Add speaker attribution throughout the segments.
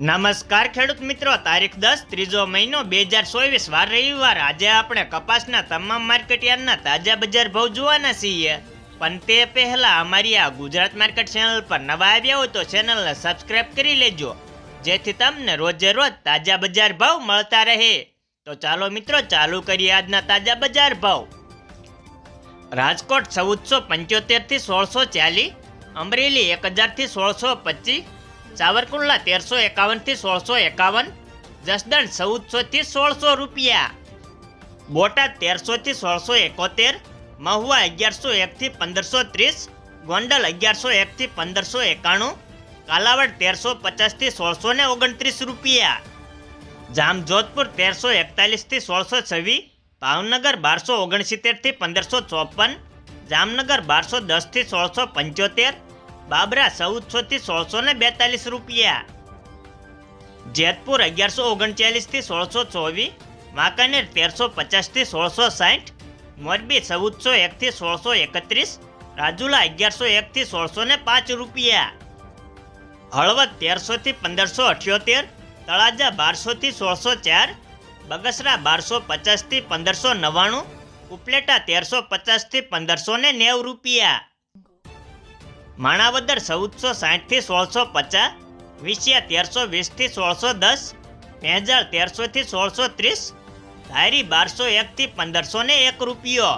Speaker 1: નમસ્કાર ખેડૂત મિત્રો, તારીખ દસ, ત્રીજો મહિનો, બે હજાર ચોવીસ વાર રવિવાર. આજે આપણે કપાસના તમામ માર્કેટયાર્ડના તાજા બજાર ભાવ જોવાના છીએ. પણ તે પહેલા અમારી આ ગુજરાત માર્કેટ ચેનલ પર નવા આવ્યા હોય તો ચેનલને સબસ્ક્રાઇબ કરી લેજો, જેથી તમને રોજે રોજ તાજા બજાર ભાવ મળતા રહે. તો ચાલો મિત્રો, ચાલુ કરીએ આજના તાજા બજાર ભાવ. રાજકોટ ચૌદસો પંચોતેરથી સોળસો ચાલીસ, અમરેલી એક હજારથી સોળસો પચીસ સાવરકુંડલા તેરસો એકાવનથી સોળસો એકાવન, જસદણ ચૌદસો થી સોળસો રૂપિયા. બોટાદ તેરસો થી સોળસો એકોતેર, મહુવા અગિયારસો એક થી પંદરસો ત્રીસ, ગોંડલ અગિયારસો એક થી પંદરસો એકાણું, કાલાવડ તેરસો પચાસથી સોળસો ને ઓગણત્રીસ રૂપિયા. જામજોધપુર તેરસો એકતાલીસથી સોળસો છવ્વીસ, ભાવનગર બારસો ઓગણસિત્તેરથી પંદરસો ચોપન, જામનગર બારસો દસથી સોળસો પંચોતેર બાબરા ચૌદસો થી સોળસો ને બેતાલીસ રૂપિયા. જેતપુર અગિયારસો ઓગણચાલીસથી સોળસો ચોવીસ, વાંકાનેર તેરસો પચાસથી સોળસો સાઠ, મોરબી ચૌદસો એક થી સોળસો એકત્રીસ, રાજુલા અગિયારસો એક થી સોળસો ને પાંચ રૂપિયા. હળવદ તેરસો થી પંદરસો અઠ્યોતેર, તળાજા બારસો થી સોળસો ચાર, બગસરા બારસો પચાસથી પંદરસો નવ્વાણું, ઉપલેટા તેરસો પચાસથી પંદરસો ને નેવ રૂપિયા. માણાવદર ચૌદસો સાઠથી સોળસો પચાસ વિસિયા તેરસો વીસથી સોળસો દસ ભેંજાળ તેરસોથી સોળસો ત્રીસ, ધારી બારસો એકથી પંદરસો ને એક રૂપિયો.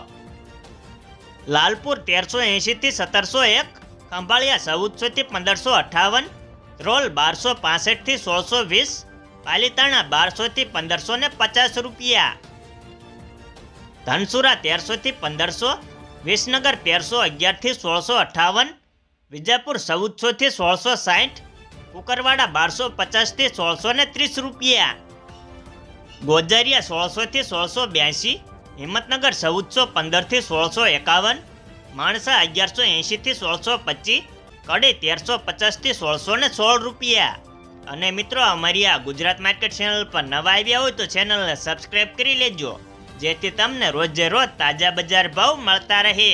Speaker 1: લાલપુર તેરસો એંશીથી સત્તરસો એક, ખંભાળિયા ચૌદસોથી પંદરસો અઠાવન, રોલ બારસો પાસઠથી સોળસો વીસ, પાલીતાણા બારસોથી પંદરસો ને પચાસ રૂપિયા. ધનસુરા તેરસોથી પંદરસો, વિસનગર તેરસો અગિયારથી સોળસો અઠાવન વિજાપુર ચૌદસો થી સોળસો સાઠ કુકરવાડા બારસો પચાસથી સોળસો ને ત્રીસ રૂપિયા. ગોજારિયા સોળસો થી સોળસો બ્યાસી, હિંમતનગર ચૌદસો પંદરથી સોળસો એકાવન, માણસા અગિયારસો એંશી થી સોળસો પચીસ, કડી તેરસો પચાસથી સોળસો ને સોળ રૂપિયા. અને મિત્રો, અમારી આ ગુજરાત માર્કેટ ચેનલ પર નવા આવ્યા હોય તો ચેનલને સબસ્ક્રાઈબ કરી લેજો, જેથી તમને રોજે રોજ તાજા બજાર ભાવ મળતા રહે.